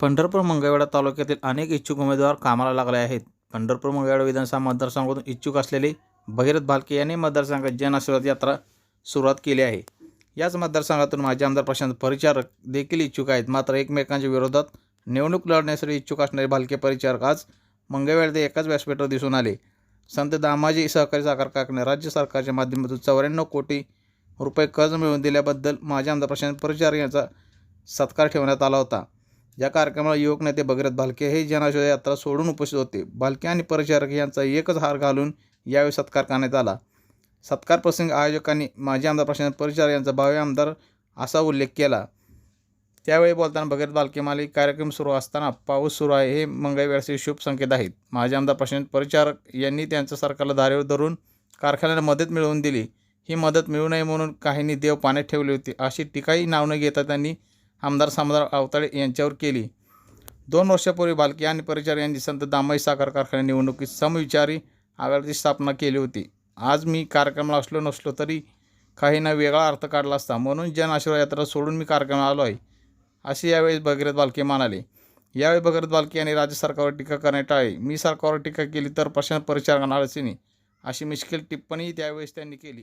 पंढरपूर मंगळवेढा तालुक्यातील अनेक इच्छुक उमेदवार कामाला लागले आहेत. पंढरपूर मंगळवेढा विधानसभा मतदारसंघातून इच्छुक असलेले भगीरथ भालके यांनी मतदारसंघात जन आशीर्वाद यात्रा सुरुवात केली आहे. याच मतदारसंघातून माजी आमदार प्रशांत परिचारक देखील इच्छुक आहेत. मात्र एकमेकांच्या विरोधात निवडणूक लढण्यासाठी इच्छुक असणारे भालके परिचारक आज मंगळवेढा एकाच व्यासपीठावर दिसून आले. संत दामाजी सहकारी साखर कारखाने राज्य सरकारच्या माध्यमातून चौऱ्याण्णव कोटी रुपये कर्ज मिळवून दिल्याबद्दल माजी आमदार प्रशांत परिचारक यांचा सत्कार ठेवण्यात आला होता. या कार्यक्रमाला युवक नेते भगीरथ भालके हे जनआशीर्वाद यात्रा सोडून उपस्थित होते. भालके आणि परिचारक यांचा एकच हार घालून यावेळी सत्कार करण्यात आला. सत्कार प्रसंग आयोजकांनी माजी आमदार प्रशांत परिचारक यांचा भावी आमदार असा उल्लेख केला. त्यावेळी बोलताना भगीरथ भालके माली कार्यक्रम सुरू असताना पाऊस सुरू आहे हे मंगळवेळाचे शुभ संकेत आहेत. माजी आमदार प्रशांत परिचारक यांनी त्यांच्या सरकारला धारेवर धरून कारखान्याला मदत मिळवून दिली. ही मदत मिळू नये म्हणून काहींनी देव पाण्यात ठेवली होती. अशी टीकाही नाव न घेता त्यांनी आमदार समाधान अवताळे यांच्यावर केली. दोन वर्षापूर्वी भालके आणि परिचार यांनी संत दामाई साखर कारखाना निवडणुकीत समविचारी आघाडीची स्थापना केली होती. आज मी कार्यक्रमाला असलो नसलो तरी काहींना वेगळा अर्थ काढला असता. म्हणून जन आशीर्वाद यात्रा सोडून मी कार्यक्रमाला आलो आहे असे यावेळी भगीरथ बालके म्हणाले. यावेळी भगीरथ बालके यांनी राज्य सरकारवर टीका करणे टाळली मी सरकारवर टीका केली तर प्रशांत परिचारकांना अडचणी अशी मिश्किल टिप्पणी त्यावेळेस त्यांनी केली.